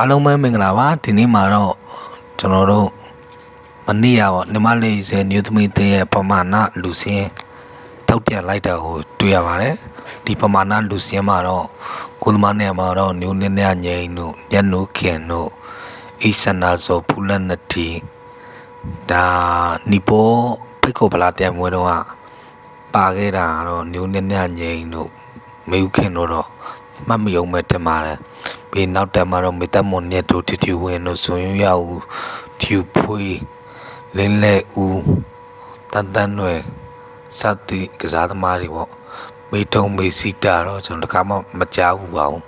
အားလုံးပဲမင်္ဂလာပါဒီနေ့မှာတော့ကျွန်တော်တို့မနေ့ကပေါ့ညီမလေးဆယ်ညူသမီးတဲ့ရဲ့ပမာဏလူစင်းထောက်ပြန်လိုက်တာကိုတွေ့ရပါတယ်ဒီပမာဏလူစင်းမှာတော့ကိုလမနဲ့မှာတော့ညူနေနေငိမ့်တို့ညနုခင်တို့အိဆန္ဒဇောဖူလနတီဒါနီပိုဖိတ်ကိုဗလာတဲ့မွေးတော့ကပါခဲ့တာကတော့ညူနေနေငိမ့်တို့မေယူခင်တို့တော့မှတ်မယုံမဲ့တင်ပါတယ် ပြီးနောက်တက်မှာတော့မေတ္တမွန်နဲ့တို့တီတီဝင်းတို့ဇွန်ရရဦးထူဖွေးလင်းလဲဦးတန်တန်ွယ်စသည်ကစားသမားတွေပေါ့မေတုံမေစီတာတော့ကျွန်တော်တခါမှမကြားဘူးပါဘူး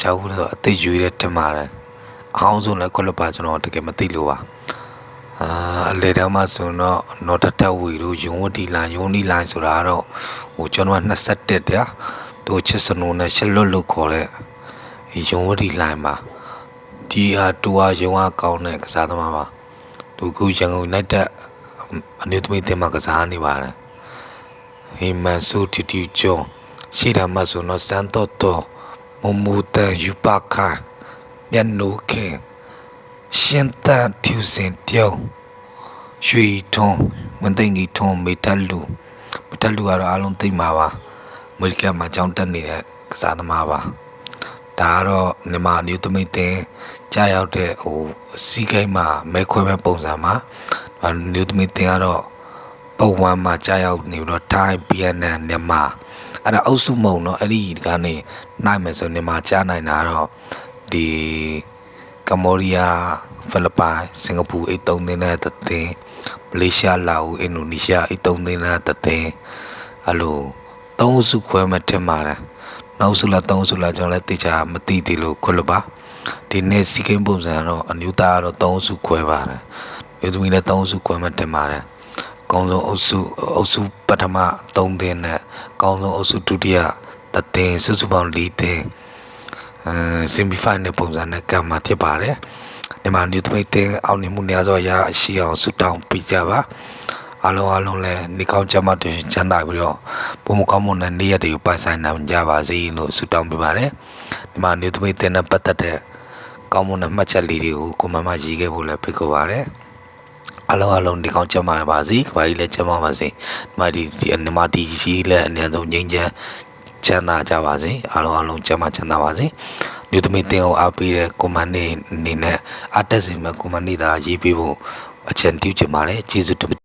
ကြားဘူးတော့အသိရွေးတဲ့တင်ပါတယ်အောင်ဆုံးလည်းခွလပါကျွန်တော်တကယ်မသိလို့ပါအာအလေတောင်မှဆိုတော့နော်တတဝီတို့ယုံဝတီလိုင်းယုံနီလိုင်းဆိုတာကတော့ဟိုကျွန်တော်က21တရားသူချစ်စနိုးနဲ့ရှလွတ်လို့ခေါ်တဲ့ ယုံဝတီလိုင်းမှာဒီဟာတူဟာယုံဟာကောင်းတဲ့ကစားသမားပါသူကရန်ကုန်နိုင်တဲ့အနည်းသမီးတင်မှာကစားနေပါတယ်ဟိမန်ဆူတီတီကျော်ရှေ့တမ်းမှာဆိုတော့စန်တော့တော့မမူတန်ယူပါခါညနိုခင်ရှင်တန်ထူစင်တောင်းရွှေထွန်းဝန်သိန်းကြီးထွန်းမေတ္တလူမေတ္တလူကတော့အားလုံးသိမှာပါအမေရိကန်မှာကြောင်းတက်နေတဲ့ကစားသမားပါ ဒါကတော့မြန်မာမျိုးသမီးတင်ကြားရောက်တဲ့ဟိုစီးကိန်းမှာမဲခွဲမဲ့ပုံစံမှာမျိုးသမီးတင်ကတော့ပုံဝမ်းမှာကြားရောက်နေပြီးတော့ထိုင်းဗီယက်နမ်မြန်မာအဲ့ဒါအုပ်စုမုံเนาะအဲ့ဒီကနေနိုင်မယ်ဆိုမြန်မာကြားနိုင်တာတော့ဒီကမ္ဘောဒီးယားဖိလစ်ပိုင်စင်ကာပူအိတ်သုံးတင်းနဲ့တသိန်းမလေးရှားလာအိုအင်ဒိုနီးရှားအိတ်သုံးတင်းနဲ့တသိန်းအဲ့လိုသုံးစုခွဲမှထင်ပါတယ် နောက်စုလားသုံးစုလားကျွန်တော်လည်းသိချာမသိသေးလို့ခွလို့ပါဒီနေ့စီကိန်းပုံစံတော့အမျိုးသားကတော့သုံးစုခွဲပါတယ်မျိုးသမီးလည်းသုံးစုခွဲမှတင်ပါတယ်ကောင်းဆုံးအုပ်စုအုပ်စုပထမ3သင်းနဲ့ကောင်းဆုံးအုပ်စုဒုတိယတသင်းစုစုပေါင်း4သင်းအဲဆီမီဖိုင်နယ်ပုံစံနဲ့ကံမှာဖြစ်ပါတယ်ဒီမှာ new သမီးတင်းအောင်နေမှုများစွာရရှိအောင်ဆုတောင်းပေးကြပါ အားလုံးအားလုံးလည်းနေကောင်းကြမ်းမှတချမ်းသာပြီးတော့ပုံမကောင်းမွန်တဲ့နေ့ရက်တွေကိုပိုင်ဆိုင်နိုင်ကြပါစေလို့ဆုတောင်းပေးပါတယ်ဒီမှာ new သမီးတင်းနဲ့ပတ်သက်တဲ့ကောင်းမွန်တဲ့မှတ်ချက်လေးတွေကိုကိုမမရေးခဲ့ဖို့လည်းဖိတ်ခေါ်ပါတယ်အလုံးအလုံးဒီကောင်းကြမ်းပါပါစေ။ဘာကြီးလည်းကြမ်းပါပါစေ။ဒီမှာဒီဒီနမတီရှိလည်းအနည်းဆုံးငြိမ်းချမ်းချမ်းသာကြပါစေ။အလုံးအလုံးကြမ်းပါချမ်းသာပါစေ။မြို့သမီးတင်အောင်အားပေးတဲ့ကွန်မန်နေအနေနဲ့အတက်စီမဲ့ကွန်မန်နေတာရေးပေးဖို့အချန်ပြုချင်ပါတယ်။ကျေးဇူးတင်